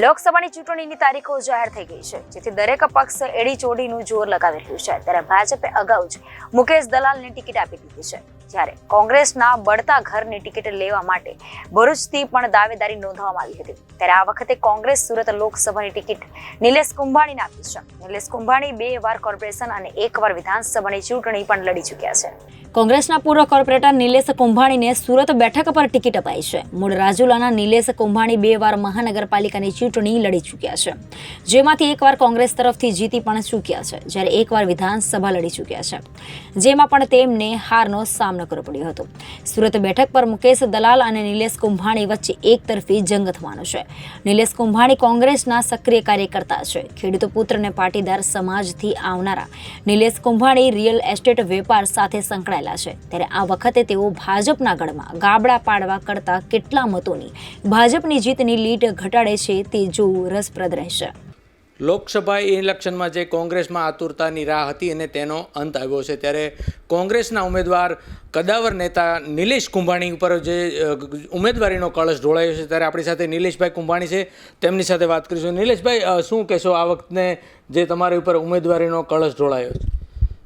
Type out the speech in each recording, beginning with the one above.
લોકસભાની ચૂંટણીની તારીખો જાહેર થઈ ગઈ છે, જેથી દરેક પક્ષ એડી ચોડીનું જોર લગાવી રહ્યું છે. ત્યારે ભાજપે અગાઉ જ મુકેશ દલાલને ટિકિટ આપી દીધી છે, જ્યારે કોંગ્રેસના બળતા ઘરની ટિકિટ લેવા માટે ભરૂચથી પણ દાવેદારી નોંધવામાં આવી હતી. ત્યારે આ વખતે કોંગ્રેસ સુરત લોકસભાની ટિકિટ નિલેશ કુંભાણીને આપી છે. નિલેશ કુંભાણી બે વાર કોર્પોરેશન અને એક વાર વિધાનસભાની ચૂંટણી પણ લડી ચૂક્યા છે. કોંગ્રેસના પૂર્વ કોર્પોરેટર નિલેશ કુંભાણીને સુરત બેઠક પર ટિકિટ અપાઈ છે. મૂળ રાજુલાના નિલેશ કુંભાણી બે વાર મહાનગરપાલિકાની ચૂંટણી લડી ચૂક્યા છે. જેમાંથી એકવાર કોંગ્રેસ તરફથી જીતી પણ ચૂક્યા છે, જ્યારે એકવાર વિધાનસભા લડી ચૂક્યા છે. જેમાં પણ તેમને હારનો સામનો કરવો પડ્યો હતો. સુરત બેઠક પર મુકેશ દલાલ અને નિલેશ કુંભાણી વચ્ચે એક તરફી જંગ થવાનો છે. નિલેશ કુંભાણી કોંગ્રેસના સક્રિય કાર્યકર્તા છે. ખેડૂત પુત્ર અને પાટીદાર સમાજથી આવનારા નિલેશ કુંભાણી રિયલ એસ્ટેટ વેપાર સાથે સંકળાયેલા છે. ત્યારે આ વખતે તેઓ ભાજપના ગઢમાં ગાબડા પાડવા કરતા કેટલા મતોની ભાજપની જીતની લીટ ઘટાડે છે તે જોવું રસપ્રદ રહેશે. લોકસભા ઇલેક્શનમાં જે કોંગ્રેસમાં આતુરતાની રાહ હતી અને તેનો અંત આવ્યો છે ત્યારે કોંગ્રેસના ઉમેદવાર કદાવર નેતા નિલેશ કુંભાણી ઉપર જે ઉમેદવારીનો કળશ ઢોળાયો છે ત્યારે આપણી સાથે નિલેશભાઈ કુંભાણી છે તેમની સાથે વાત કરીશું. નિલેશભાઈ શું કહેશો આ વખતને જે તમારી ઉપર ઉમેદવારીનો કળશ ઢોળાયો છે?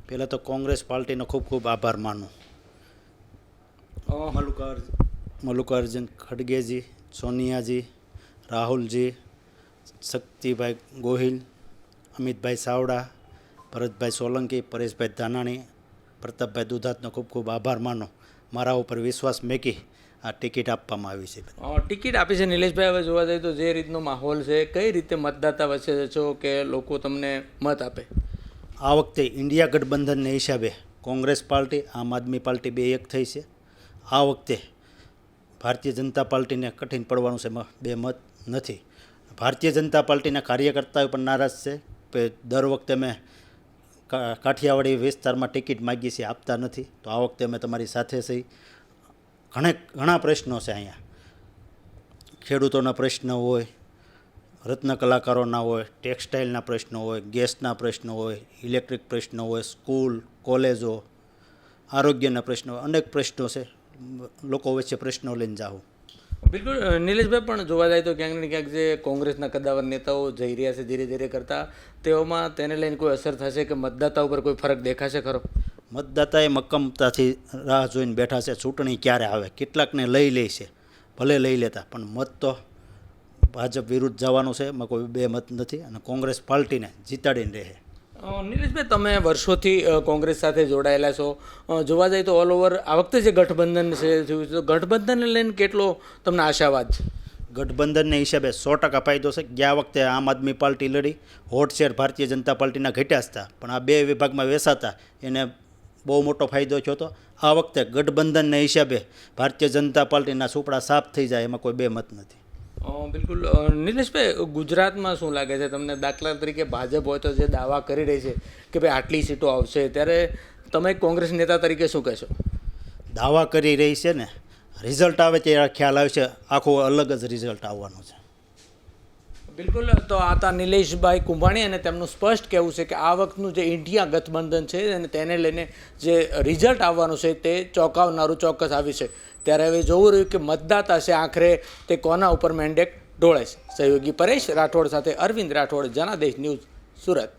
પહેલાં તો કોંગ્રેસ પાર્ટીનો ખૂબ ખૂબ આભાર માનું. અ, મલ્લુકાર્જુન ખડગેજી સોનિયાજી રાહુલજી શક્તિભાઈ ગોહિલ અમિતભાઈ સાવડા ભરતભાઈ સોલંકી પરેશભાઈ ધાનાણી પ્રતાપભાઈ દુધાતનો ખૂબ ખૂબ આભાર માનો. મારા ઉપર વિશ્વાસ મેકી આ ટિકિટ આપવામાં આવી છે. ટિકિટ આપી છે નિલેશભાઈ. હવે જોવા જઈએ તો જે રીતનો માહોલ છે કઈ રીતે મતદાતા વચ્ચે છો કે લોકો તમને મત આપે? આ વખતે ઇન્ડિયા ગઠબંધનને હિસાબે કોંગ્રેસ પાર્ટી આમ આદમી પાર્ટી બે એક થઈ છે. આ વખતે ભારતીય જનતા પાર્ટીને કઠિન પડવાનું છે બે મત નથી. ભારતીય જનતા પાર્ટીના કાર્યકર્તાઓ પણ નારાજ છે કે દર વખતે અમે કાઠિયાવાડી વિસ્તારમાં ટિકિટ માગીએ છીએ આપતા નથી. તો આ વખતે અમે તમારી સાથે છીએ. ઘણે, ઘણા પ્રશ્નો છે અહીંયા. ખેડૂતોના પ્રશ્ન હોય, રત્ન કલાકારોના હોય, ટેક્સટાઇલના પ્રશ્નો હોય, ગેસના પ્રશ્નો હોય, ઇલેક્ટ્રિક પ્રશ્નો હોય, સ્કૂલ, કોલેજો, આરોગ્યના પ્રશ્નો અનેક પ્રશ્નો છે. લોકો વચ્ચે પ્રશ્નો લઈને જાઉં બિલકુલ નિલેશભાઈ પણ જોવા જાય તો ક્યાંક ને ક્યાંક જે કોંગ્રેસના કદાવર નેતાઓ જઈ રહ્યા છે ધીરે ધીરે કરતા, તેઓમાં તેને લઈને કોઈ અસર થશે કે મતદાતા ઉપર કોઈ ફરક દેખાશે ખરો? મતદાતાએ મક્કમતાથી રાહ જોઈને બેઠા છે, ચૂંટણી ક્યારે આવે, કેટલાકને લઈ લે છે, ભલે લઈ લેતા, પણ મત તો ભાજપ વિરુદ્ધ જવાનું છે, એમાં કોઈ બે મત નથી, અને કોંગ્રેસ પાર્ટીને જીતાડીને રહે. નિલેશભાઈ તમે વર્ષોથી કોંગ્રેસ સાથે જોડાયેલા છો. જોવા જાય તો ઓલ ઓવર આ વખતે જે ગઠબંધન છે થયું છે, ગઠબંધનને લઈને કેટલો તમને આશાવાદ છે? ગઠબંધનને હિસાબે સો ટકા ફાયદો છે. ગયા વખતે આમ આદમી પાર્ટી લડી. હોટ શેર ભારતીય જનતા પાર્ટીના ઘટ્યા હતા. પણ આ બે વિભાગમાં વેસાતા. એને બહુ મોટો ફાયદો થયો હતો. આ વખતે ગઠબંધનને હિસાબે ભારતીય જનતા પાર્ટીના સુપડા સાફ થઈ જાય એમાં કોઈ બે મત નથી. બિલકુલ. નિલેશભાઈ ગુજરાતમાં શું લાગે છે? તમને દાખલા તરીકે ભાજપ હોય તો જે દાવા કરી રહી છે કે ભાઈ આટલી સીટો આવશે, ત્યારે તમે કોંગ્રેસ નેતા તરીકે શું કહેશો? દાવા કરી રહી છે ને. રિઝલ્ટ આવે ત્યારે ખ્યાલ આવશે. આખું અલગ જ રિઝલ્ટ આવવાનું છે. બિલકુલ, તો આ હતા નિલેશભાઈ કુંભાણી અને તેમનું સ્પષ્ટ કહેવું છે કે આ વખતનું જે ઇન્ડિયા ગઠબંધન છે અને તેને લઈને જે રિઝલ્ટ આવવાનું છે તે ચોંકાવનારું ચોક્કસ આવ્યું છે. ત્યારે હવે જોવું રહ્યું કે મતદાતા છે આખરે તે કોના ઉપર મેન્ડેટ ઢોળે છે. સહયોગી પરેશ રાઠોડ સાથે અરવિંદ રાઠોડ, જનાદેશ ન્યૂઝ, સુરત.